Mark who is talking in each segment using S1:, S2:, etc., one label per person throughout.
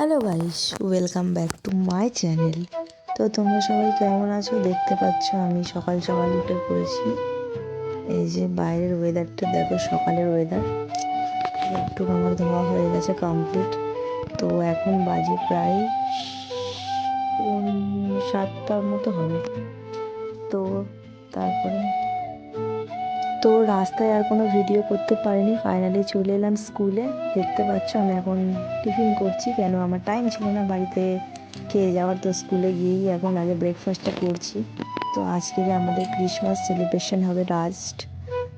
S1: Hello guys welcome back to my channel তো তোমরা সবাই কেমন আছো? দেখতে পাচ্ছ আমি সকাল সকাল উঠে পড়েছি। এই যে বাইরের ওয়েদারটা দেখো সকালের ওয়েদার একটু আমার ধোয়া হয়ে গেছে কমপ্লিট তো এখন বাজে প্রায় সাতটার মতো হবে। তো তারপরে তো রাস্তায় আর কোনো ভিডিও করতে পারিনি। ফাইনালি চলে এলাম স্কুলে দেখতে পাচ্ছ, আমি এখন টিফিন করছি। কেন, আমার টাইম ছিল না বাড়িতে খেয়ে যাওয়ার। তো স্কুলে গিয়েই এখন আগে ব্রেকফাস্টটা করছি। তো আজকে আমাদের ক্রিসমাস সেলিব্রেশন হবে লাস্ট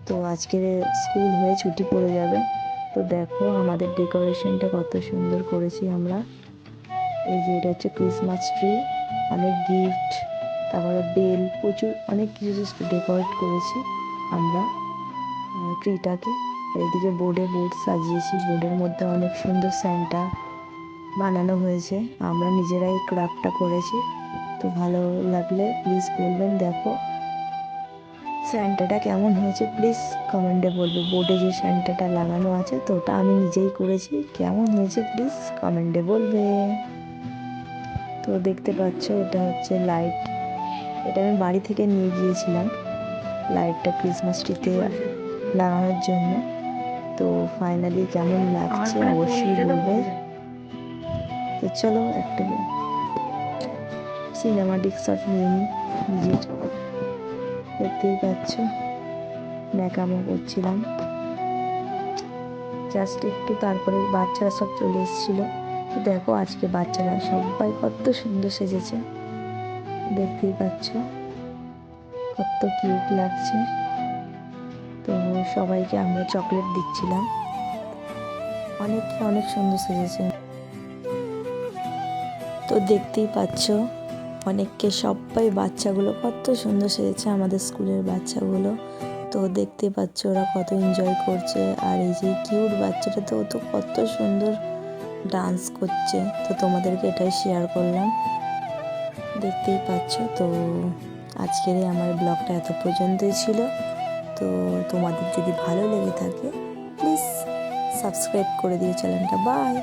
S1: তো আজকে স্কুল হয়ে ছুটি পড়ে যাবে। তো দেখো, আমাদের ডেকোরেশনটা কত সুন্দর করেছি আমরা। এই যে এটা হচ্ছে ক্রিসমাস ট্রি অনেক গিফট তারপরে বেল প্রচুর অনেক কিছু ডেকোরেট করেছি। আমরা ট্রিটাকে। এইদিকে বোর্ডে বোর্ড সাজিয়েছি। বোর্ডের মধ্যে অনেক সুন্দর স্যান্টা বানানো হয়েছে। আমরা নিজেরাই ক্রাফটটা করেছি। তো ভালো লাগলে প্লিজ বলবেন, দেখো। স্যান্টাটা কেমন হয়েছে প্লিজ কমেন্টে বলবে। বোর্ডে যে স্যান্টাটা লাগানো আছে, তো ওটা আমি নিজেই করেছি। কেমন হয়েছে প্লিজ কমেন্টে বলবে। তো দেখতে পাচ্ছ, এটা হচ্ছে লাইট এটা আমি বাড়ি থেকে নিয়ে গিয়েছিলাম। লাইটটা ক্রিসমাস ট্রিতে লাগানোর জন্য। তো ফাইনালি কেমন লাগছে অবশ্যই বলবে। তো চলো একটা সিনেমাটিক শট নিয়ে নিই নিজের। দেখতেই পাচ্ছ ন্যাকামো করছিলাম। জাস্ট একটু তারপরে বাচ্চারা সব চলে এসেছিল। দেখো আজকে বাচ্চারা সবাই কত সুন্দর সেজেছে। দেখতেই পাচ্ছ। কত কিউট লাগছে। তো সবাইকে আমরা চকলেট দিচ্ছিলাম। অনেকে, অনেক সুন্দর সেজেছে। তো দেখতেই পাচ্ছ, অনেককে সবাই বাচ্চাগুলো কত সুন্দর সেজেছে, আমাদের স্কুলের বাচ্চাগুলো। তো দেখতে পাচ্ছ ওরা কত এনজয় করছে, আর এই যে কিউট বাচ্চাটা তো তো কত সুন্দর ডান্স করছে। তো তোমাদেরকে এটাই শেয়ার করলাম। দেখতেই পাচ্ছ, তো আজকের এই আমার ব্লগটা এত পর্যন্তই ছিল। তো তোমাদের যদি ভালো লেগে থাকে প্লিজ সাবস্ক্রাইব করে দিয়ে চ্যানেলটা। বাই